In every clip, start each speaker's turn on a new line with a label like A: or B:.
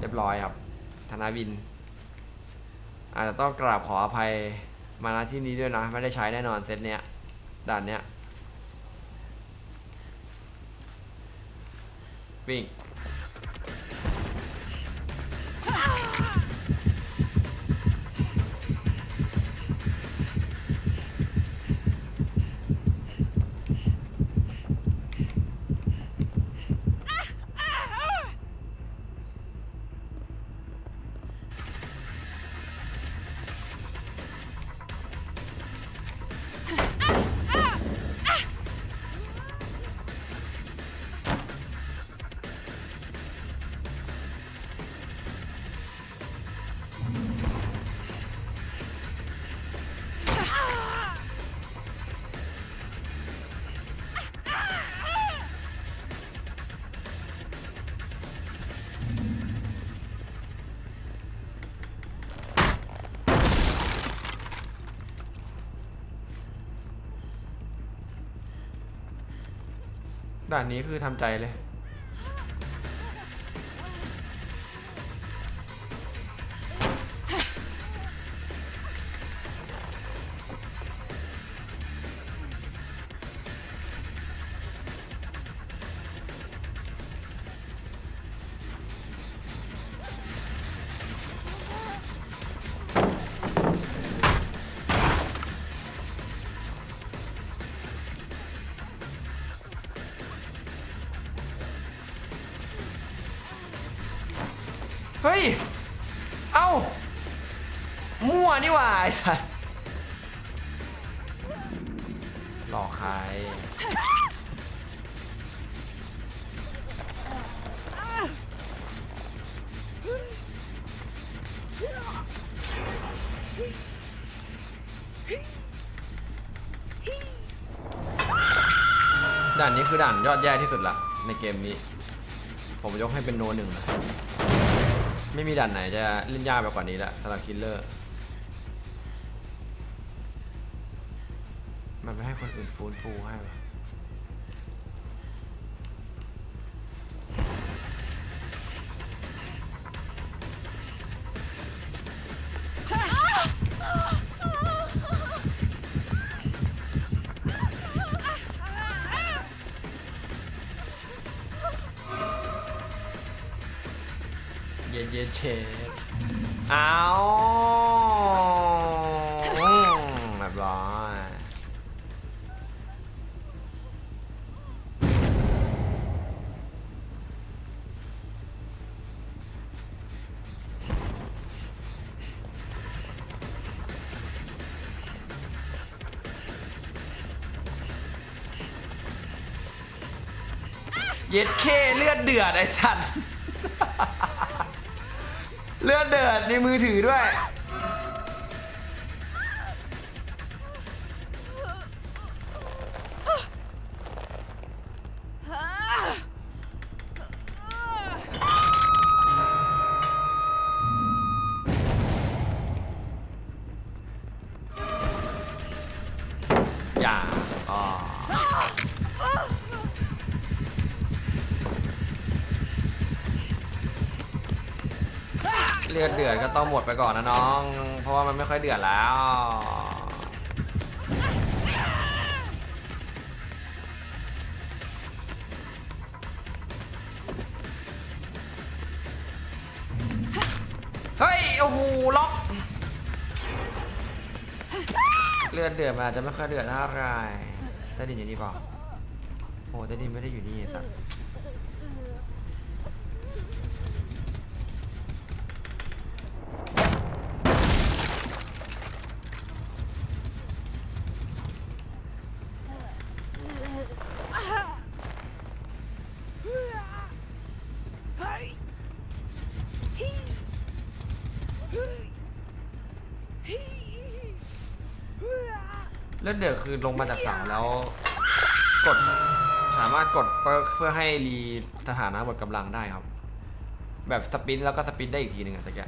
A: เรียบร้อยครับ ธนาวิน อาจจะต้องกราบขออภัยมาณที่นี้ด้วยนะ ไม่ได้ใช้แน่นอนเซตเนี้ยด่านเนี้ยวิ่ง ด่านนี้คือทำใจเลย เฮ้ย เอ้า มั่วนี่หว่าไอ้สัสหลอกใครด่านนี้คือด่านยอดแย่ที่สุดละในเกมนี้ ผมยกให้เป็นโนหนึ่งนะ ไม่มีด่านไหนจะเล่นยากไปกว่านี้ละสำหรับคิลเลอร์ มันไม่ให้คนอื่นฟูนฟูให้ เย็นเอาอืมแบบร้อยเย็ดเคเลือดเดือดไอ้สัตว์ เลือดเดือดในมือถือด้วย ลือดเดือดก็ต้องหมดไปก่อนนะน้อง เพราะว่ามันไม่ค่อยเดือดแล้ว เฮ้ย โอ้โห ล็อก เลือดเดือดมันอาจจะไม่ค่อยเดือดเท่าไหรใต้ดินอยู่นี่เปล่าโอ้ใต้ดินไม่ได้อยู่นี่สัตว์ เลือดเดือดคือลงมาจากเสาแล้ว กดสามารถกดเปิร์กเพื่อให้รีสถานะบทกำลังได้ครับ แบบสปินแล้วก็สปินได้อีกทีหนึ่งอะตะแก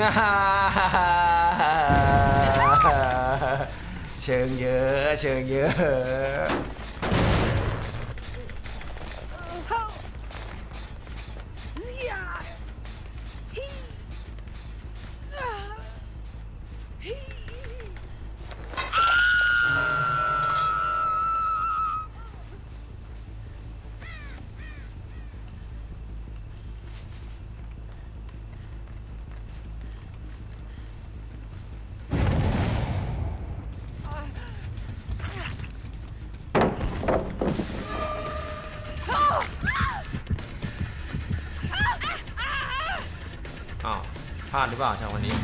A: เชิงเยอะ เชิงเยอะ อ้าวพลาดหรือเปล่าชาววันนี้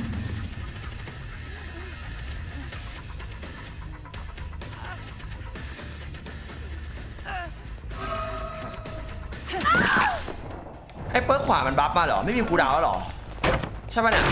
A: ไอ้เปิร์กขวามันบัฟมาเหรอ ไม่มีคูลดาวน์แล้วเหรอ ใช่ปะเนี่ย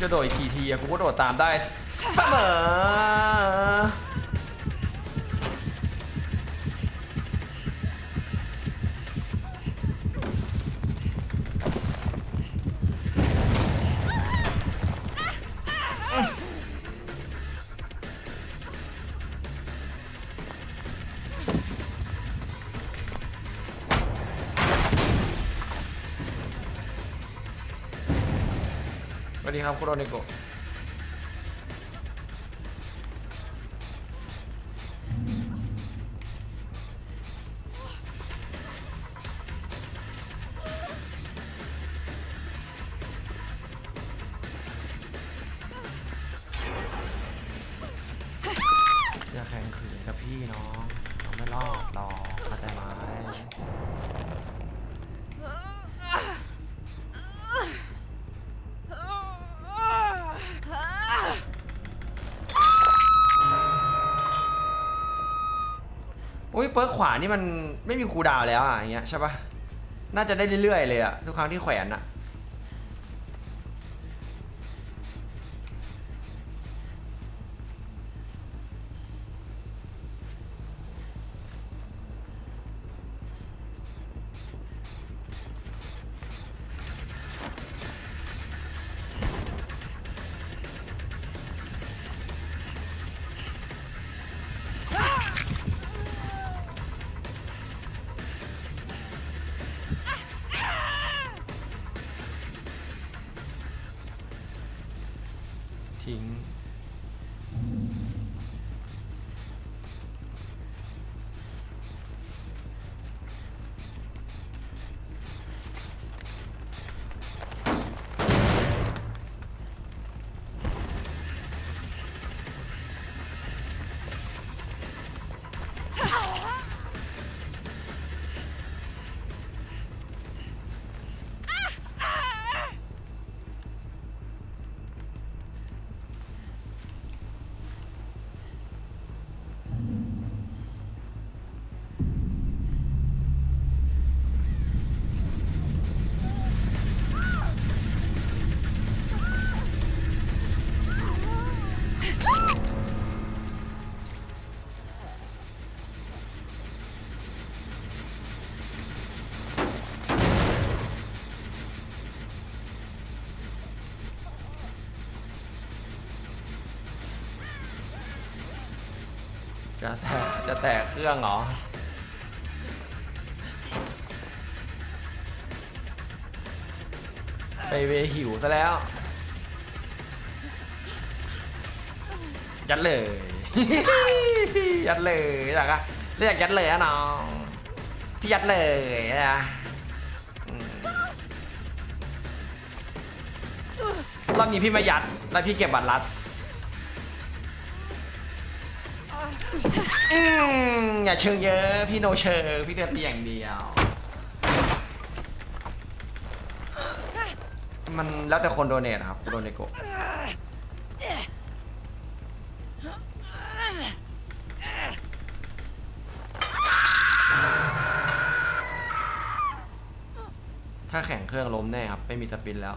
A: จะโดดอีกกี่ทีอะกูก็โดดตามได้เสมอ วัสดีครับคุณโรเนโกะอย่าแข่งขืนกับพี่น้องเราไม่รอดหรอกเข้าใจไหม อุ้ยเปิร์กขวานี่มันไม่มีคูลดาวน์แล้วอะอย่างเงี้ยใช่ปะน่าจะได้เรื่อยๆเลยอะทุกครั้งที่แขวนอะ จะแตกจะแตกเครื่องเหรอ ไปเวหิวซะแล้ว ยัดเลย ยัดเลยอยากอะเรียกยัดเลยอะน้องพี่ยัดเลยนะรอบนี้พี่ไมายัดแล้วพี่เก็บบัตรลัด อืมอย่าเชิงเยอะ พี่โนเชิงพี่เดือดอย่างเดียว มันแล้วแต่คนโดเนทครับโดเนโกะถ้าแข่งเครื่องล้มแน่ครับ ไม่มีสปินแล้ว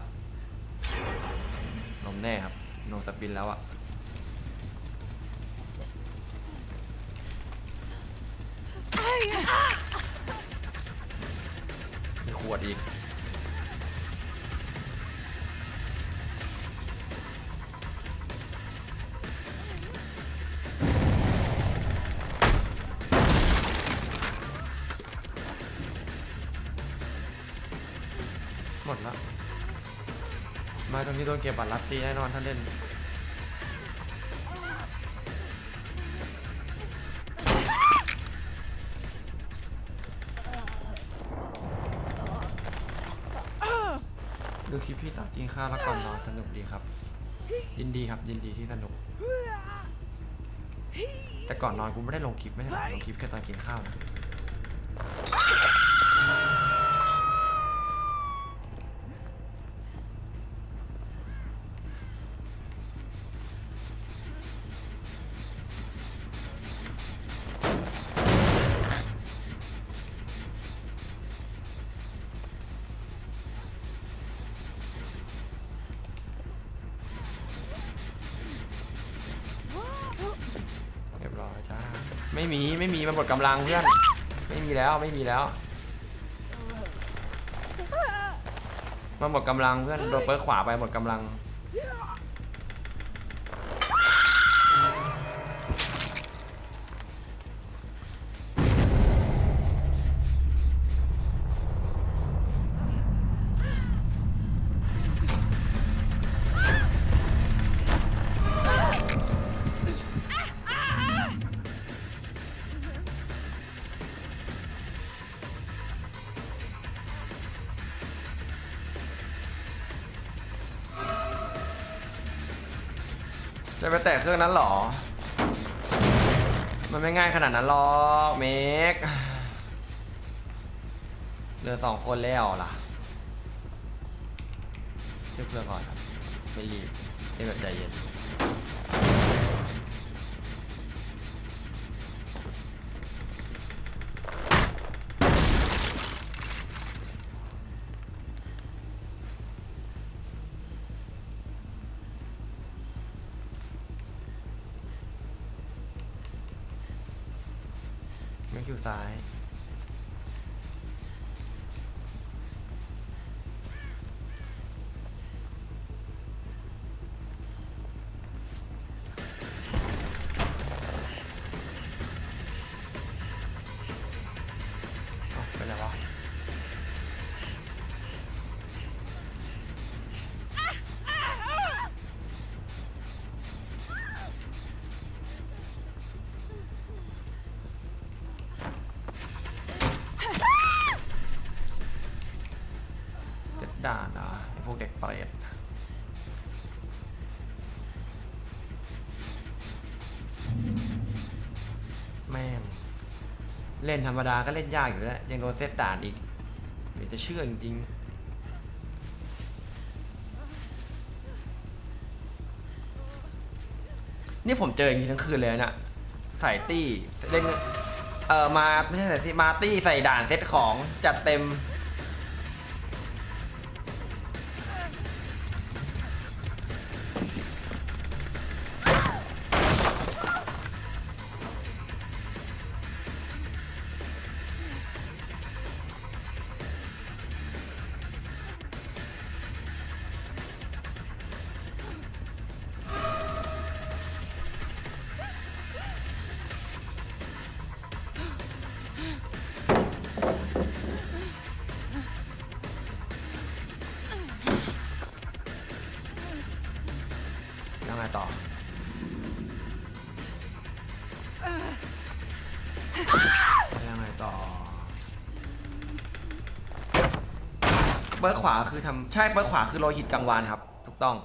A: ล้มแน่ครับ โนสปินแล้วอะ มีขวดอีก หมดละไมาตรงนี้โดนเก็บบัตรลัดตีแน่นอนถ้าเล่น คลิปพี่ตัดกินข้าวแล้วก่อนนอนสนุกดีครับ ยินดีครับ ยินดีที่สนุก แต่ก่อนนอนกูไม่ได้ลงคลิปไม่ใช่หรอลงคลิปแค่ตอนกินข้าวนะ ไม่มีไม่มีมันหมดกำลังเพื่อนไม่มีแล้วไม่มีแล้วมันหมดกำลังเพื่อนโดนเปิดขวาไปหมดกำลัง ไปแตะเครื่องนั้นหรอ มันไม่ง่ายขนาดนั้นหรอกเมกเหลือสองคนแล้วล่ะเชื่อเพื่อนก่อนครับไม่รีบให้แบบใจเย็น เานะไอ้พวกเด็กเปรตแม่งเล่นธรรมดาก็เล่นยากอยู่แล้ว ยังโดนเซตด่านอีกไม่จะเชื่อจริงๆนี่ผมเจออย่างนี้ทั้งคืนเลยนะเนี่ยใส่ตี้เล่นเออมาไม่ใช่ใส่ตี้มาตี้ใส่ด่านเซตของจัดเต็ม เบิร์ขวาคือทำใช่เบิร์ขวาคือโลหิตกลางวานครับ ถูกต้อง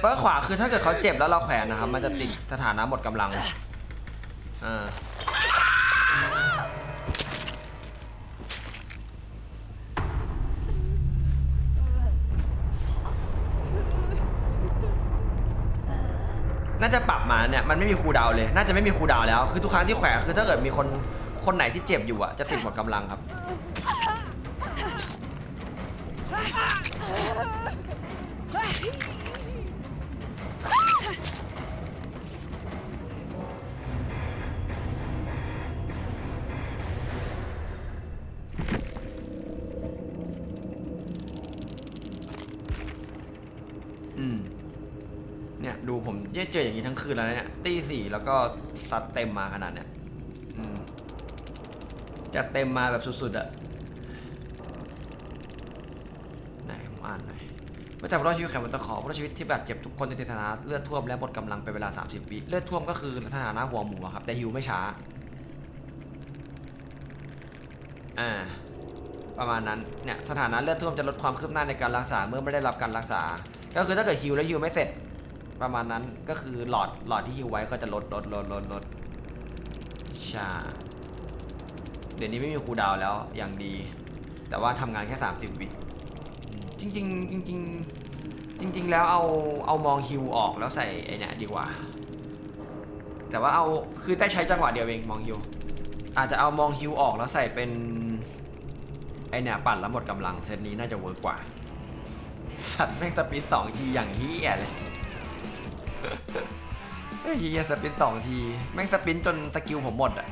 A: เบิร์ขวาคือถ้าเกิดเขาเจ็บแล้วเราแขวนนะครับ มันจะติดสถานะหมดกำลังอ่า น่าจะปรับมาเนี่ยมันไม่มีครูลดาวน์เลย น่าจะไม่มีครูลดาวน์แล้ว คือทุกครั้งที่แขวนคือถ้าเกิดมีคนคนไหนที่เจ็บอยู่อะจะติดหมดกำลังครับ ดูผมเจออย่างนี้ทั้งคืนแล้วเนี่ยตีสี่แล้วก็ซัดเต็มมาขนาดเนี้ยอืมจะเต็มมาแบบสุดๆอะไหนผมอ่านหน่อยเมื่อจับรอดชีวิตแข่งบนตะขอผู้รอดชีวิตที่บาดเจ็บทุกคนในสถานะเลือดท่วมและหมดกำลังเป็นเวลา 30วิเลือดท่วมก็คือสถานะหัวหมูอะครับ แต่ฮิวไม่ช้า อ่า ประมาณนั้นเนี่ยสถานะเลือดท่วมจะลดความคืบหน้าในการรักษาเมื่อไม่ได้รับการรักษา ก็คือถ้าเกิดฮิวแล้วฮิวไม่เสร็จ ประมาณนั้นก็คือหลอดหลอดที่ฮิวไว้ก็จะลดลดลดลดลดใช่เดี๋ยวนี้ไม่มีครูดาวแล้วอย่างดี แต่ว่าทำงานแค่ 30 วิอืมจริงจริงจริง ๆ แล้วเอาเอามองฮิวออกแล้วใส่ไอเนี่ยดีกว่า แต่ว่าเอาคือได้ใช้จังหวะเดียวเองมองฮิวอาจจะเอามองฮิวออกแล้วใส่เป็นไอเนี่ยปั่นแล้วหมดกำลังเซตนี้น่าจะเวิร์กกว่า สัตว์แม่งสปินสองทีอย่างเฮียเลย เฮ้ยเฮียสปินสองที แม่งสปินจนสกิลผมหมดอะ